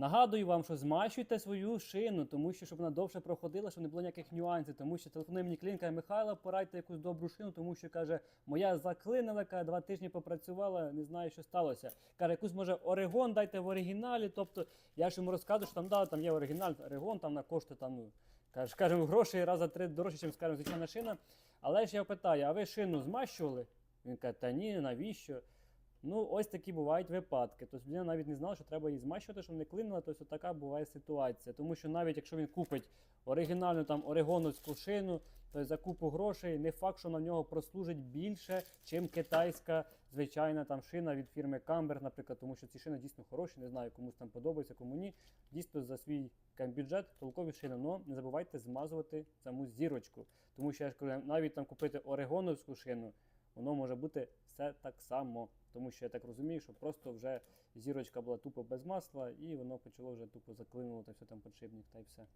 Нагадую вам, що змащуйте свою шину, тому що щоб вона довше проходила, щоб не було ніяких нюансів. Тому що телефонує мені клієнт, каже, Михайло, порадьте якусь добру шину, тому що каже, моя заклинила, каже, два тижні попрацювала, не знаю, що сталося. Каже, якусь може Орегон дайте в оригіналі. Тобто я ж йому розказую, що там да, там є оригінал, Орегон, там на коштує там, каже, скажімо, гроші раз за три дорожче, ніж скажімо, звичайна шина. Але ж я питаю, а ви шину змащували? Він каже, та ні, навіщо? Ну, ось такі бувають випадки. Тобто людина навіть не знала, що треба її змащувати, щоб не клинила. Тобто така буває ситуація. Тому що навіть якщо він купить оригінальну там орегоновську шину, то за купу грошей не факт, що на нього прослужить більше, чим китайська звичайна там шина від фірми Камбер, наприклад, тому що ці шини дійсно хороші. Не знаю, комусь там подобається, кому ні. Дійсно за свій бюджет толкові шини. Но не забувайте змазувати саму зірочку. Тому що я ж кажу, навіть там купити орегоновську шину воно може бути все так само. Тому що я так розумію, що просто вже зірочка була тупо без масла, і воно почало вже тупо заклинувати все там подшипник та й все.